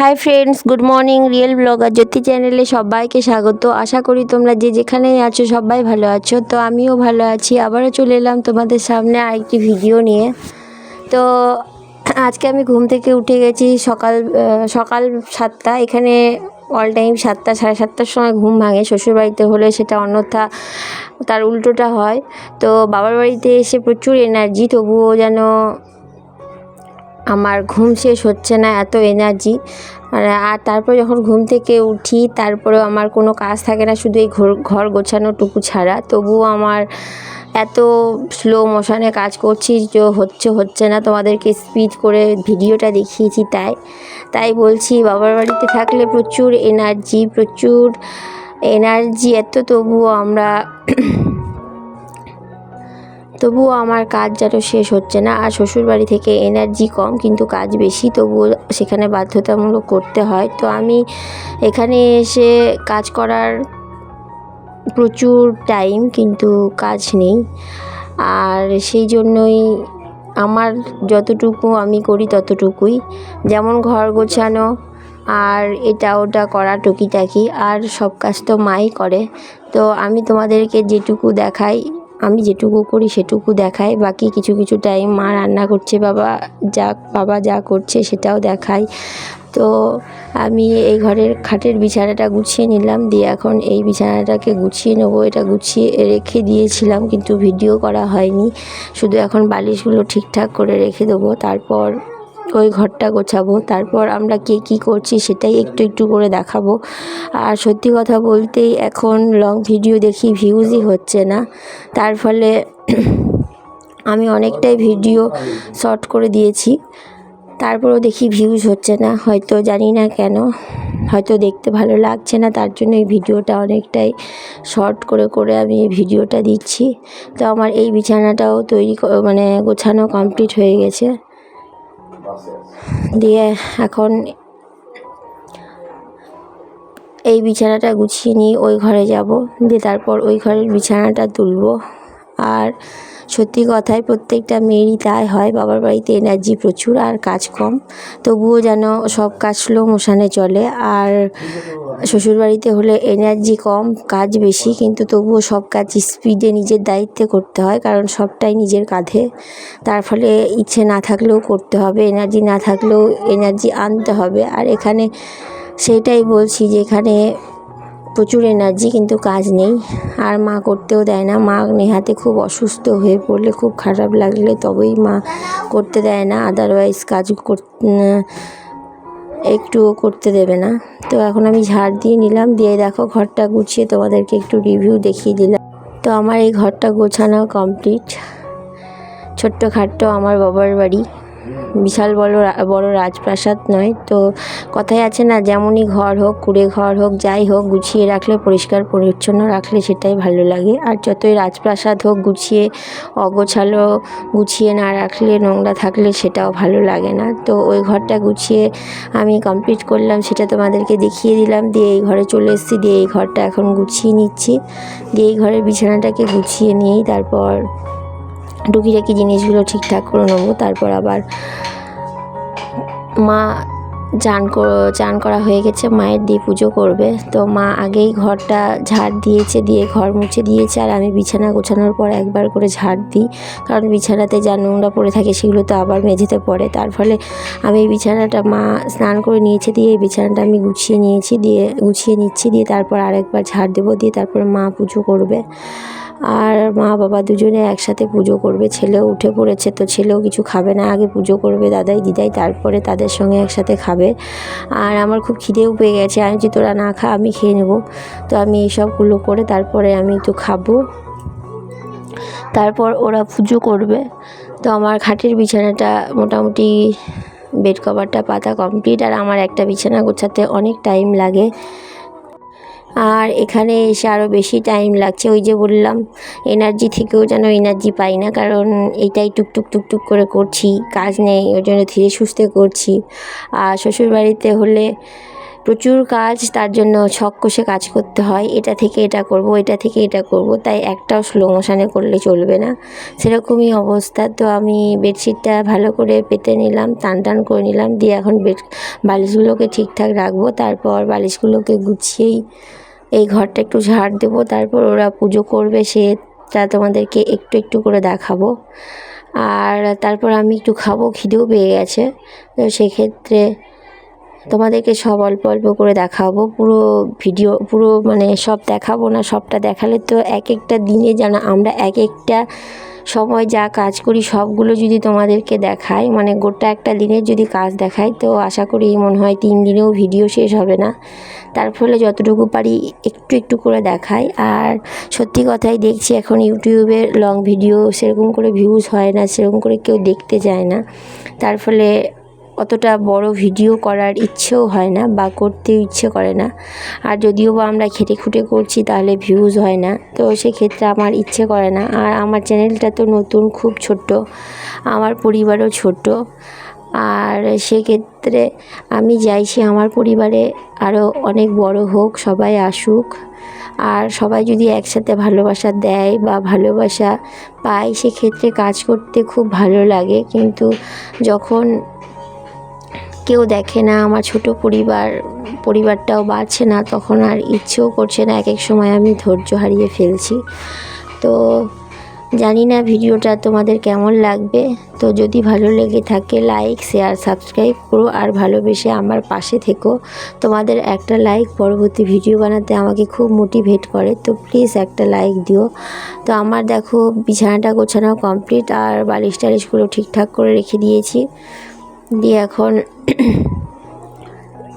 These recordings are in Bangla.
Hi friends good morning real blogger Jyoti চ্যানেলে সবাইকে স্বাগত। আশা করি তোমরা যে যেখানেই আছো সবাই ভালো আছো। তো আমিও ভালো আছি। আবারও চলে এলাম তোমাদের সামনে আরেকটি ভিডিও নিয়ে। তো আজকে আমি ঘুম থেকে উঠে গেছি সকাল সকাল সাতটা। এখানে অল টাইম সাতটা, সাড়ে সাতটার সময় ঘুম ভাঙে। শ্বশুরবাড়িতে হলে সেটা অন্যথা তার উল্টোটা হয়। তো বাবার বাড়িতে এসে প্রচুর এনার্জি তবুও যেন আমার ঘুম শেষ হচ্ছে না, এত এনার্জি আর তারপর যখন ঘুম থেকে উঠি, তারপরেও আমার কোনো কাজ থাকে না, শুধু এই ঘর ঘর গোছানোটুকু ছাড়া। তবুও আমার এত স্লো মোশনে কাজ করছি যে হচ্ছে হচ্ছে না। তোমাদেরকে স্পিড করে ভিডিওটা দেখিয়েছি তাই। তাই বলছি, বাবার বাড়িতে থাকলে প্রচুর এনার্জি প্রচুর এনার্জি এত তবুও আমরা তবুও আমার কাজ যেন শেষ হচ্ছে না আর শ্বশুরবাড়ি থেকে এনার্জি কম, কিন্তু কাজ বেশি, তবুও সেখানে বাধ্যতামূলক করতে হয়। তো আমি এখানে এসে কাজ করার প্রচুর টাইম কিন্তু কাজ নেই। আর সেই জন্যই আমার যতটুকু আমি করি ততটুকুই। যেমন ঘর গোছানো আর এটা ওটা করা টুকিটাকি, আর সব কাজ তো মাই করে। তো আমি তোমাদেরকে যেটুকু দেখাই আমি যেটুকু করি সেটুকু দেখাই, বাকি কিছু কিছু টাইম মা রান্না করছে, বাবা যা বাবা যা করছে সেটাও দেখাই। তো আমি এই ঘরের খাটের বিছানাটা গুছিয়ে নিলাম, দিয়ে এখন এই বিছানাটাকে গুছিয়ে নেব। এটা গুছিয়ে রেখে দিয়েছিলাম, কিন্তু ভিডিও করা হয়নি। শুধু এখন বালিশগুলো ঠিকঠাক করে রেখে দেবো। তারপর ওই ঘরটা গোছাবো। তারপর আমরা কে কী করছি সেটাই একটু একটু করে দেখাবো। আর সত্যি কথা বলতেই এখন লং ভিডিও দেখি ভিউজই হচ্ছে না। তার ফলে আমি অনেকটাই ভিডিও শর্ট করে দিয়েছি। তারপরেও দেখি ভিউজ হচ্ছে না। হয়তো জানি না কেন। হয়তো দেখতে ভালো লাগছে না। তার জন্য এই ভিডিওটা অনেকটাই শর্ট করে করে আমি এই ভিডিওটা দিচ্ছি। তো আমার এই বিছানাটাও তৈরি মানে গোছানো কমপ্লিট হয়ে গেছে। দিয়ে এখন এই বিছানাটা গুছিয়ে নিয়ে ওই ঘরে যাব। দিয়ে তারপর ওই ঘরের বিছানাটা তুলব। আর সত্যি কথায় প্রত্যেকটা মেয়েরই তাই হয়। বাবার বাড়িতে এনার্জি প্রচুর আর কাজ কম। তবুও যেন সব কাজ স্লো মোশানে চলে। আর শ্বশুরবাড়িতে হলে এনার্জি কম, কাজ বেশি। কিন্তু তবুও সব কাজ স্পিডে নিজের দায়িত্বে করতে হয়। কারণ সবটাই নিজের কাঁধে। তার ফলে ইচ্ছে না থাকলেও করতে হবে। এনার্জি না থাকলেও এনার্জি আনতে হবে। আর এখানে সেটাই বলছি যে এখানে প্রচুর এনার্জি কিন্তু কাজ নেই। আর মা করতেও দেয় না। মা নেহাতে খুব অসুস্থ হয়ে পড়লে খুব খারাপ লাগলে তবেই মা করতে দেয় না। আদারওয়াইজ কাজ কর একটুও করতে দেবে না। তো এখন আমি ঝাড় দিয়ে নিলাম। দিয়ে দেখো ঘরটা গুছিয়ে তোমাদেরকে একটু রিভিউ দেখিয়ে দিলাম। তো আমার এই ঘরটা গোছানো কমপ্লিট ছোট্ট খাট্ট আমার বাবার বাড়ি। বিশাল বড় বড় রাজপ্রাসাদ নয়। তো কথাই আছে না, যেমনই ঘর হোক, কুড়ে ঘর হোক, যাই হোক, গুছিয়ে রাখলে, পরিষ্কার, পরিচ্ছন্ন রাখলে সেটাই ভালো লাগে। আর যতই রাজপ্রাসাদ হোক, গুছিয়ে, অগোছালো, গুছিয়ে না রাখলে, নোংরা থাকলে সেটাও ভালো লাগে না। তো ওই ঘরটা গুছিয়ে আমি কমপ্লিট করলাম, সেটা তোমাদেরকে দেখিয়ে দিলাম। দিয়ে এই ঘরে চলে এসেছি, দিয়ে এই ঘরটা এখন গুছিয়ে নিচ্ছি। দিয়ে এই ঘরের বিছানাটাকে গুছিয়ে নিয়েই তারপর টুকিটাকি জিনিসগুলো ঠিকঠাক করে নেব। তারপর আবার মা চান চান করা হয়ে গেছে, মায়ের দিয়ে পুজো করবে। তো মা আগেই ঘরটা ঝাড় দিয়েছে, দিয়ে ঘর মুছে দিয়েছে, আর আমি বিছানা গোছানোর পর একবার করে ঝাড় দিই। কারণ বিছানাতে যা নোংরা পড়ে থাকে সেগুলো তো আবার মেঝেতে পড়ে। তার ফলে আমি এই বিছানাটা মা স্নান করে নিয়েছে, দিয়ে এই বিছানাটা আমি গুছিয়ে নিয়েছি, দিয়ে গুছিয়ে নিচ্ছি, দিয়ে তারপর আরেকবার ঝাড় দেবো, দিয়ে তারপর মা পুজো করবে। আর মা বাবা দুজনে একসাথে পুজো করবে। ছেলেও উঠে পড়েছে তো ছেলেও কিছু খাবে না, আগে পুজো করবে দাদাই, দিদাই, তারপরে তাদের সঙ্গে একসাথে খাবে। আর আমার খুব খিদেও পেয়ে গেছে, আমি যে তোরা না খা, আমি খেয়ে নেব। তো আমি এইসবগুলো করে তারপরে আমি তো খাব। তারপর ওরা পুজো করবে। তো আমার খাটের বিছানাটা মোটামুটি বেড কভারটা পাতা কমপ্লিট, আর আমার একটা বিছানা গোছাতে অনেক টাইম লাগে। আর এখানে এসে আরও বেশি টাইম লাগছে। ওই যে বললাম এনার্জি থেকেও যেন এনার্জি পাই না, কারণ এটাই টুকটুক টুকটুক করে করছি, কাজ নেই, ওই জন্য ধীরে সুস্থে করছি। আর শ্বশুরবাড়িতে হলে প্রচুর কাজ, তার জন্য ছক কষে কাজ করতে হয়। এটা থেকে এটা করব, এটা থেকে এটা করব, তাই একটাও স্লো মোশানে করলে চলবে না। সেরকমই অবস্থা। তো আমি বেডশিটটা ভালো করে পেতে নিলাম, টান টান করে নিলাম, দিয়ে এখন বেড, বালিশগুলোকে ঠিকঠাক রাখব। তারপর বালিশগুলোকে গুছিয়েই এই ঘরটা একটু ঝাড় দেবো, তারপর ওরা পুজো করবে সেটা তোমাদেরকে একটু একটু করে দেখাবো। আর তারপর আমি একটু খাব, খিদেও পেয়ে গেছে। তো সেক্ষেত্রে তোমাদেরকে সব অল্প অল্প করে দেখাবো। পুরো ভিডিও, পুরো মানে সব দেখাবো না, সবটা দেখালে তো এক একটা দিনে যেন আমরা এক একটা সময় যা কাজ করি সবগুলো যদি তোমাদেরকে দেখাই মানে গোটা একটা দিনের যদি কাজ দেখাই, তো আশা করি মনে হয় তিন দিনেও ভিডিও শেষ হবে না। তার ফলে যতটুকু পারি একটু একটু করে দেখাই। আর সত্যি কথাই দেখছি এখন ইউটিউবে লং ভিডিও সেরকম করে ভিউজ হয় না, সেরকম করে কেউ দেখতে যায় না। তার ফলে অতটা বড় ভিডিও করার ইচ্ছেও হয় না বা করতেও ইচ্ছে করে না। আর যদিও বা আমরা খেটে খুঁটে করছি, তাহলে ভিউজ হয় না। তো সেক্ষেত্রে আমার ইচ্ছে করে না। আর আমার চ্যানেলটা তো নতুন, খুব ছোট্ট। আমার পরিবারও ছোট আর সেক্ষেত্রে আমি চাইছি আমার পরিবারে আরও অনেক বড় হোক, সবাই আসুক। আর সবাই যদি একসাথে ভালোবাসা দেয় বা ভালোবাসা পায়, সেক্ষেত্রে কাজ করতে খুব ভালো লাগে। কিন্তু যখন কেউ দেখে না, আমার ছোট পরিবার, পরিবারটাও বাড়ছে না, তখন আর ইচ্ছেও করছে না এক এক সময় আমি ধৈর্য হারিয়ে ফেলছি। তো জানি না ভিডিওটা তোমাদের কেমন লাগবে। তো যদি ভালো লেগে থাকে লাইক শেয়ার সাবস্ক্রাইব করো, আর ভালোবেসে আমার পাশে থেকো। তোমাদের একটা লাইক পরবর্তী ভিডিও বানাতে আমাকে খুব মোটিভেট করে, তো প্লিজ একটা লাইক দিও। তো আমার দেখো, বিছানাটা গোছানো কমপ্লিট আর বালিশ টালিশগুলো ঠিকঠাক করে রেখে দিয়েছি। দিয়ে এখন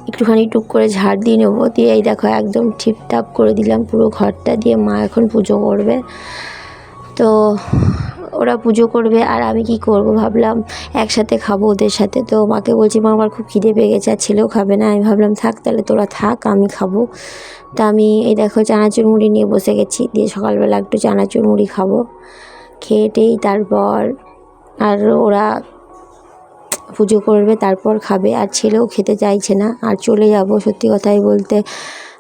একটুখানি টুক করে ঝাড় দিয়ে নেব। দিয়ে এই দেখো একদম ঠিপঠাপ করে দিলাম পুরো ঘরটা দিয়ে মা এখন পুজো করবে। তো ওরা পুজো করবে আর আমি কি করব ভাবলাম একসাথে খাব ওদের সাথে। তো মাকে বলছি, মা, আমার খুব খিদে পেয়ে গেছে আর ছেলেও খাবে না। আমি ভাবলাম, থাক তাহলে তোরা থাক, আমি খাব। তা আমি এই দেখো চানাচুর মুড়ি নিয়ে বসে গেছি। দিয়ে সকালবেলা একটু চানাচুর মুড়ি খাব। খেয়ে টেই তারপর আর ওরা পুজো করবে, তারপর খাবে। আর ছেলেও খেতে চাইছে না। আর চলে যাব, সত্যি কথাই বলতে।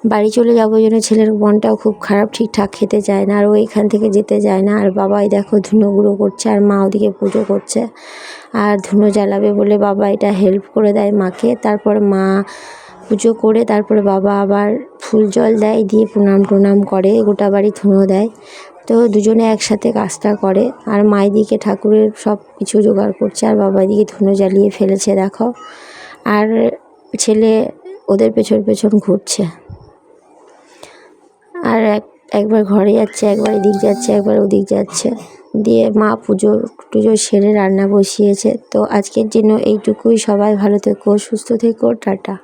বাড়ি চলে যাব জন্য ছেলের মনটাও খুব খারাপ, ঠিকঠাক খেতে চায় না। আর ও এখান থেকে যেতে যায় না। আর বাবাই দেখো ধুনো গুঁড়ো করছে, আর মা ওদিকে পুজো করছে। আর ধুনো জ্বালাবে বলে বাবা এটা হেল্প করে দেয় মাকে। তারপর মা পুজো করে, তারপরে বাবা আবার ফুল জল দেয়, দিয়ে প্রণাম টনাম করে, গোটা বাড়ি ধুনো দেয়। তো দুজনে একসাথে কাজটা করে। আর মায়ের দিকে ঠাকুরের সব কিছু জোগাড় করছে, আর বাবা দিকে ধুনো জ্বালিয়ে ফেলেছে, দেখো। আর ছেলে ওদের পেছন পেছন ঘুরছে। আর এক, একবার ঘরে যাচ্ছে, একবার এদিক যাচ্ছে, একবার ওদিক যাচ্ছে। দিয়ে মা পুজো, টুজো সেরে রান্না বসিয়েছে। তো আজকের জন্য এইটুকুই। সবাই ভালো থেকো, সুস্থ থেকো, টাটা।